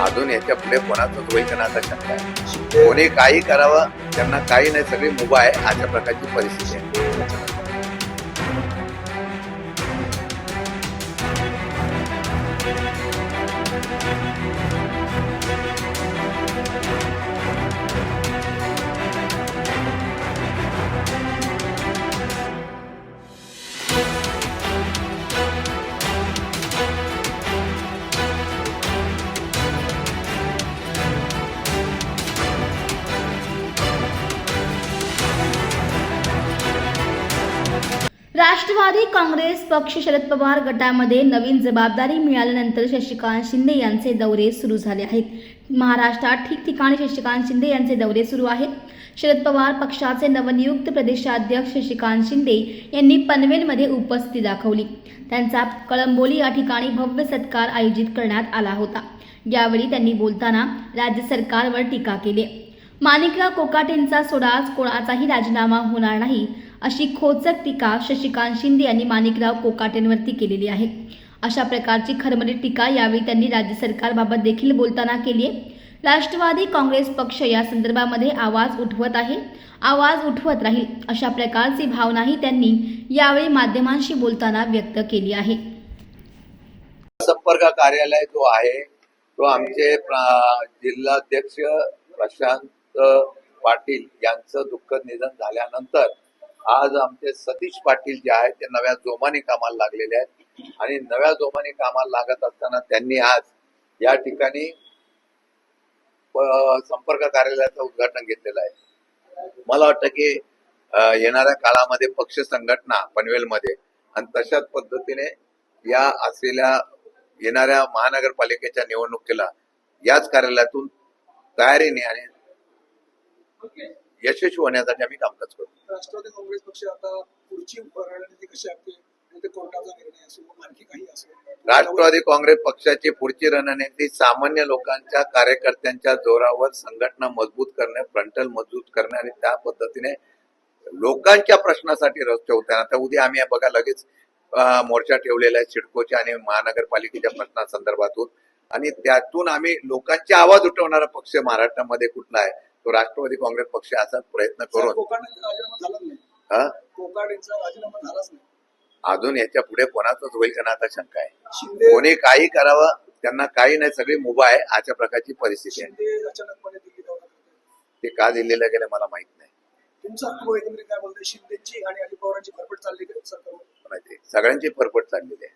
अजून याच्यापुढे कोणाचंच होईल शंका आहे. कोणी काही करावं त्यांना काही नाही सगळी मुभा आहे अशा प्रकारची परिस्थिती आहे. राष्ट्रवादी काँग्रेस पक्ष शरद पवार गटामध्ये नवीन जबाबदारी मिळाल्यानंतर शशिकांत शिंदे यांचे दौरे सुरू झाले आहेत. महाराष्ट्रात ठिकठिकाणी शशिकांत शिंदे यांचे दौरे सुरू आहेत. शरद पवार पक्षाचे नवनियुक्त प्रदेशाध्यक्ष शशिकांत शिंदे यांनी पनवेलमध्ये उपस्थिती दाखवली. त्यांचा कळंबोली या ठिकाणी भव्य सत्कार आयोजित करण्यात आला होता. यावेळी त्यांनी बोलताना राज्य सरकारवर टीका केली. माणिकराव कोकाटेंचा सोडाच कोणाचाही राजीनामा होणार नाही. अशी खोचक टीका शशिकांत शिंदे यांनी माणिकराव कोकाटेंवरती केलेली आहे. अशा प्रकारची खरमरी टीका यावेळी त्यांनी राज्य सरकारबाबत देखील बोलताना केली आहे. राष्ट्रवादी काँग्रेस पक्ष या संदर्भामध्ये आवाज उठवत आहे. आवाज उठवत राहील अशा प्रकारची भावनाही त्यांनी यावेळी माध्यमांशी बोलताना व्यक्त केली आहे. संपर्क कार्यालय जो आहे तो आमचे जिल्हाध्यक्ष प्रशांत पाटील यांचं दुःखद निधन झाल्यानंतर आज आमचे सतीश पाटील जे आहेत ते नव्या जोमाने कामाला लागलेले आहेत. आणि नव्या जोमाने कामाला लागत असताना त्यांनी आज या ठिकाणी संपर्क कार्यालयाचं उद्घाटन घेतलेलं आहे. मला वाटतं की येणाऱ्या काळामध्ये पक्ष संघटना पनवेलमध्ये आणि तशाच पद्धतीने या असलेल्या येणाऱ्या महानगरपालिकेच्या निवडणुकीला याच कार्यालयातून तयारीने आणि यशस्वी होण्यासाठी आम्ही कामकाज करतो. राष्ट्रवादी काँग्रेस पक्ष आता पुढची रणनीती कशी असते आणि ते कोर्टाचा निर्णय असो मग आणखी काही असो राष्ट्रवादी काँग्रेस पक्षाची पुढची रणनीती सामान्य लोकांच्या कार्यकर्त्यांच्या जोरावर संघटना मजबूत करणे फ्रंटल मजबूत करणे आणि त्या पद्धतीने लोकांच्या प्रश्नासाठी रस्ते होते आता उद्या आम्ही बघा लगेच मोर्चा ठेवलेला आहे सिडकोच्या आणि महानगरपालिकेच्या प्रश्नासंदर्भातून. आणि त्यातून आम्ही लोकांचे आवाज उठवणारा पक्ष महाराष्ट्रामध्ये कुठला आहे? तो राष्ट्रवादी काँग्रेस पक्ष असा प्रयत्न करून अजून याच्यापुढे कोणाचंच होईल का ना आता शंका आहे? कोणी काही करावं त्यांना काही नाही सगळी मुभा आहे अशा प्रकारची परिस्थिती आहे. दिल्ली. ते का दिल्लीला गेले मला माहीत नाही. सगळ्यांची फरफट चाललेली आहे.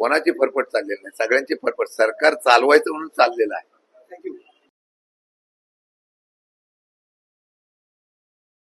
कोणाची फरफट चाललेली नाही? सगळ्यांची फरफट सरकार चालवायचं म्हणून चाललेलं आहे.